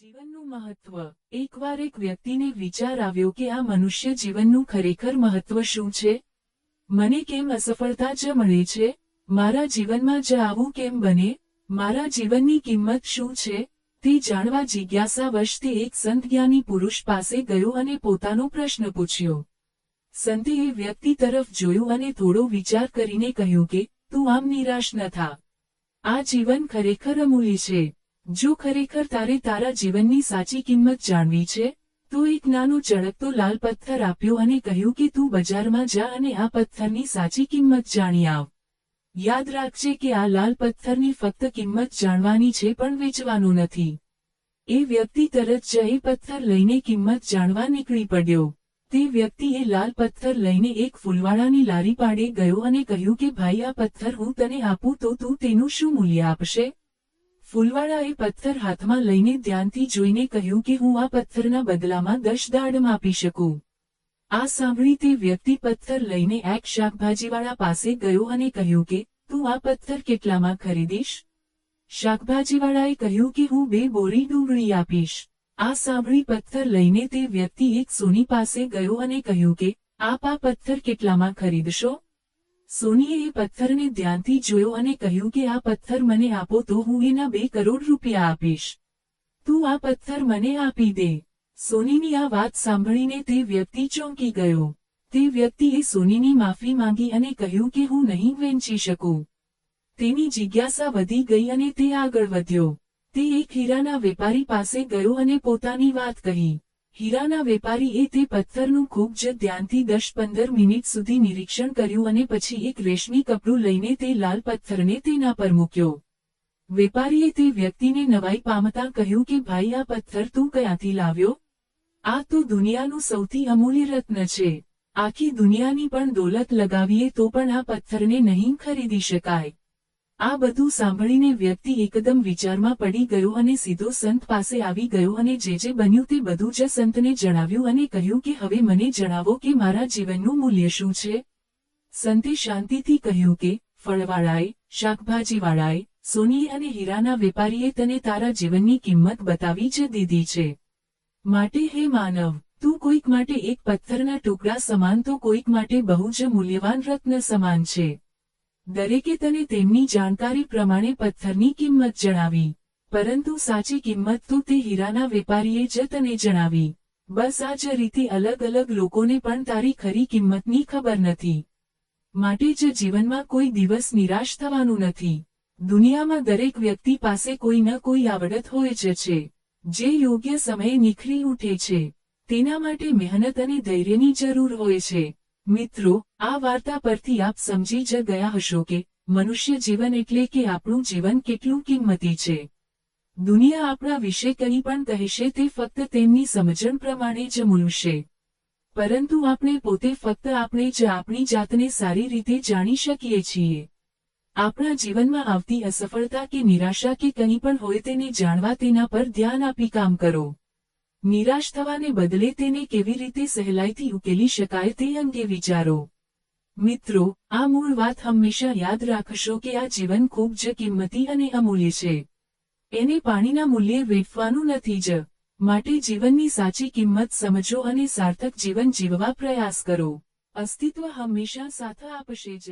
જીવનનું મહત્વ. એકવાર એક વ્યક્તિને વિચાર આવ્યો કે આ મનુષ્ય જીવનનું ખરેખર મહત્વ શું છે? મને કેમ અસફળતા જ મળે છે? મારા જીવનમાં જ આવું કેમ બને? મારા જીવનની કિંમત શું છે? તે જાણવા જિજ્ઞાસાવશ તે એક સંત જ્ઞાની પુરુષ પાસે ગયો અને પોતાનો પ્રશ્ન પૂછ્યો. સંતે એ વ્યક્તિ તરફ જોયું અને થોડો વિચાર કરીને કહ્યું કે, તું આમ નિરાશ ન થા. આ જીવન ખરેખર અમૂલ્ય છે. જો ખરેખર તારે તારા જીવનની સાચી કિંમત જાણવી છે, તો એક નાનો ચળકતો લાલ પથ્થર આપ્યો અને કહ્યું કે તું બજારમાં જા અને આ પથ્થરની સાચી કિંમત જાણી આવ. યાદ રાખજે કે આ લાલ પથ્થરની ફક્ત કિંમત જાણવાની છે પણ વેચવાનું નથી. એ વ્યક્તિ તરત જ એ પથ્થર લઈને કિંમત જાણવા નીકળી પડ્યો. તે વ્યક્તિએ લાલ પથ્થર લઈને એક ફૂલવાળાની લારી પાડે ગયો અને કહ્યું કે, ભાઈ, આ પથ્થર હું તને આપું તો તું તેનું શું મૂલ્ય આપશે? ફૂલવાળાએ પથ્થર હાથમાં લઈને ધ્યાનથી જોઈને કહ્યું કે હું આ પથ્થરના બદલામાં દશ દાડમ આપી શકું. આ સાંભળી તે વ્યક્તિ પથ્થર લઈને એક શાકભાજીવાળા પાસે ગયો અને કહ્યું કે, તું આ પથ્થર કેટલામાં ખરીદીશ? શાકભાજીવાળાએ કહ્યું કે, હું બે બોરી ડુંગળી આપીશ. આ સાંભળી પથ્થર લઈને તે વ્યક્તિ એક સોની પાસે ગયો અને કહ્યું કે, આપ આ પથ્થર કેટલામાં ખરીદશો? સોનીએ પથ્થરને ધ્યાનથી જોયો અને કહ્યું કે આ પથ્થર મને આપો તો હું એના બે કરોડ રૂપિયા આપીશ. તું આ પથ્થર મને આપી દે. સોનીની આ વાત સાંભળીને તે વ્યક્તિ ચોંકી ગયો. તે વ્યક્તિએ સોનીની માફી માંગી અને કહ્યું કે હું નહીં વેચી શકું. તેની જિજ્ઞાસા વધી ગઈ અને તે આગળ વધ્યો. તે એક હીરાના વેપારી પાસે ગયો અને પોતાની વાત કહી. હીરાના વેપારીએ તે પથ્થરનું ખૂબ જ ધ્યાનથી દસ પંદર મિનિટ સુધી નિરીક્ષણ કર્યું અને પછી એક રેશમી કપડું લઈને તે લાલ પથ્થરને તેના પર મૂક્યો. વેપારીએ તે વ્યક્તિને નવાઈ પામતા કહ્યું કે, ભાઈ, આ પથ્થર તું ક્યાંથી લાવ્યો? આ તો દુનિયાનું સૌથી અમૂલ્ય રત્ન છે. આખી દુનિયાની પણ દોલત લગાવીએ તો પણ આ પથ્થરને નહીં ખરીદી શકાય. આ બધું સાંભળીને વ્યક્તિ એકદમ વિચારમાં પડી ગયો અને સીધો સંત પાસે આવી ગયો અને જે જે બન્યું તે બધું જ સંતને જણાવ્યું અને કહ્યું કે હવે મને જણાવો કે મારા જીવનનું મૂલ્ય શું છે? સંતે શાંતિથી કહ્યું કે ફળવાળાએ શાકભાજીવાળાએ સોની અને હીરાના વેપારીએ તને તારા જીવનની કિંમત બતાવી જ દીધી છે. માટે હે માનવ, તું કોઈક માટે એક પથ્થરના ટુકડા સમાન તો કોઈક માટે બહુ જ મૂલ્યવાન રત્ન સમાન છે. દરેકે તને તેમની જાણકારી પ્રમાણે પથ્થરની કિંમત જણાવી. પરંતુ સાચી કિંમત તો તે હીરાના વેપારીએ જ તને જણાવી. બસ આ જ રીતે અલગ અલગ લોકોને પણ તારી ખરી કિંમતની ખબર નથી. માટે જ જીવનમાં કોઈ દિવસ નિરાશ થવાનું નથી. દુનિયામાં દરેક વ્યક્તિ પાસે કોઈ ન કોઈ આવડત હોય જ છે. જે યોગ્ય સમયે નિખરી ઉઠે છે. તેના માટે મહેનત અને ધૈર્યની જરૂર હોય છે. મિત્રો આ વાર્તા પરથી આપ સમજી જ ગયા હશો કે મનુષ્ય જીવન એટલે કે આપણું જીવન કેટલું કિંમતી છે. દુનિયા આપણા વિશે કંઈ પણ કહેશે તે ફક્ત તેમની સમજણ પ્રમાણે જ મૂલશે. પરંતુ આપણે પોતે ફક્ત આપણે જ આપણી જાતને સારી રીતે જાણી શકીએ છીએ. આપણા જીવનમાં આવતી અસફળતા કે નિરાશા કે કંઈ પણ હોય તેને જાણવા તેના પર ધ્યાન આપી કામ કરો. નિરાશ થવાને બદલે તેને કેવી રીતે સહેલાઈથી ઉકેલી શકાય તે અંગે વિચારો. મિત્રો, આ મૂળ વાત હંમેશા યાદ રાખશો કે આ જીવન ખૂબ જ કિંમતી અને અમૂલ્ય છે. એને પાણીના મૂલ્યે વેઠવાનું નથી જ. માટે જીવનની સાચી કિંમત સમજો અને સાર્થક જીવન જીવવા પ્રયાસ કરો. અસ્તિત્વ હંમેશા સાથ આપશે જ.